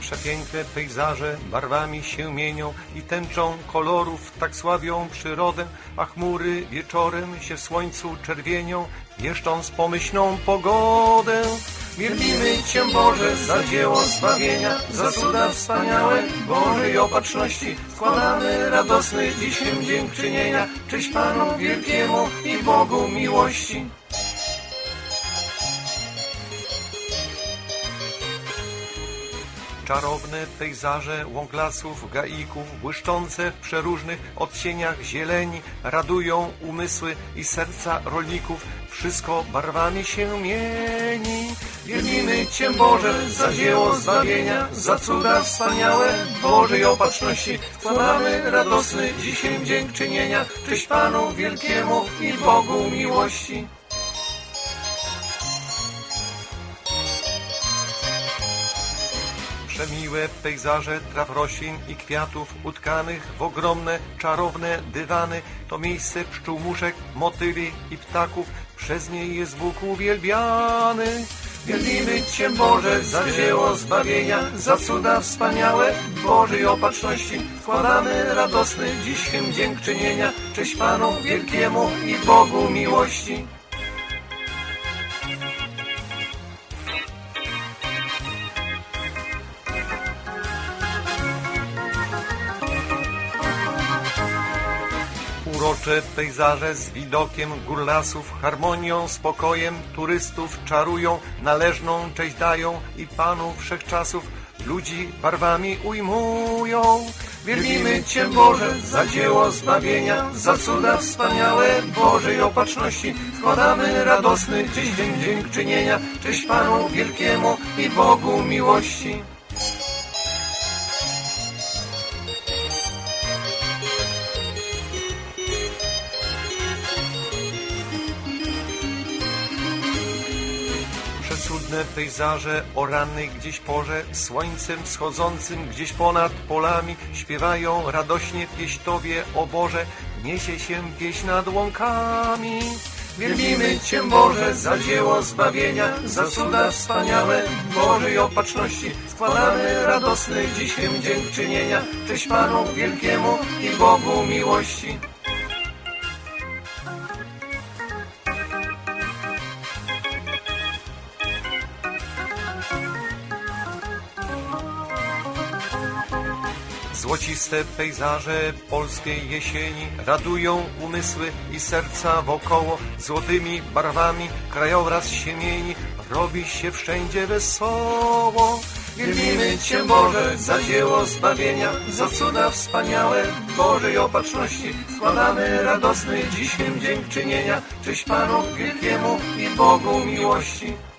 Przepiękne pejzaże barwami się mienią i tęczą kolorów tak sławią przyrodę, a chmury wieczorem się w słońcu czerwienią, wieszcząc pomyślną pogodę. Wielbimy Cię Boże za dzieło zbawienia, za cuda wspaniałe Bożej opatrzności. Składamy radosny dzisiaj dziękczynienia, cześć Panu wielkiemu i Bogu miłości. Czarowne pejzaże łąk lasów, gaików, błyszczące w przeróżnych odcieniach zieleni, radują umysły i serca rolników, wszystko barwami się mieni. Wielbimy Cię Boże za dzieło zbawienia, za cuda wspaniałe Bożej opatrzności. Składamy radosny dzisiaj dziękczynienia, cześć Panu wielkiemu i Bogu miłości. Przemiłe pejzaże traw roślin i kwiatów utkanych w ogromne, czarowne dywany to miejsce pszczół, muszek, motyli i ptaków. Przez nie jest Bóg uwielbiany. Wielbimy Cię Boże za dzieło zbawienia, za cuda wspaniałe Bożej opatrzności. Składamy radosny dziś hymn dziękczynienia, cześć Panu wielkiemu i Bogu miłości. Urocze pejzaże z widokiem gór lasów, harmonią, spokojem turystów czarują, należną cześć dają i Panu wszechczasów ludzi barwami ujmują. Wielbimy Cię Boże za dzieło zbawienia, za cuda wspaniałe Bożej opatrzności. Składamy radosny dziś dzień dziękczynienia, cześć Panu wielkiemu i Bogu miłości. Przecudne pejzaże o rannej gdzieś porze, słońcem wschodzącym gdzieś ponad polami, śpiewają radośnie pieśtowie o Boże, niesie się pieśń nad łąkami. Wielbimy Cię Boże za dzieło zbawienia, za cuda wspaniałe Bożej opatrzności. Składamy radosny dziś hymn dziękczynienia, cześć Panu wielkiemu i Bogu miłości. Złociste pejzaże polskiej jesieni radują umysły i serca wokoło złotymi barwami krajobraz się mieni, robi się wszędzie wesoło. Wielbimy Cię Boże za dzieło zbawienia, za cuda wspaniałe Bożej opatrzności. Składamy radosny dziś hymn dziękczynienia, cześć Panu wielkiemu i Bogu miłości.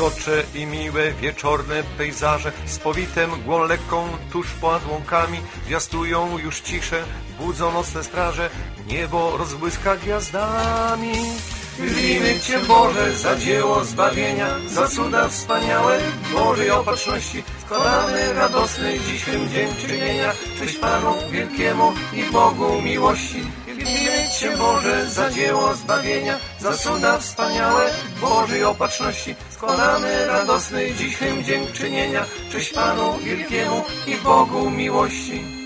Urocze i miłe wieczorne pejzaże z powitem głą lekką tuż ponad łąkami zwiastują już ciszę, budzą nocne straże, niebo rozbłyska gwiazdami. Wielbimy Cię Boże za dzieło zbawienia, za cuda wspaniałe Bożej opatrzności. Składamy radosny dziś hymn dziękczynienia, cześć Panu wielkiemu i Bogu miłości. Wielbimy Cię Boże za dzieło zbawienia, za cuda wspaniałe Bożej opatrzności. Składamy radosny dziś hymn dziękczynienia, cześć Panu wielkiemu i Bogu miłości.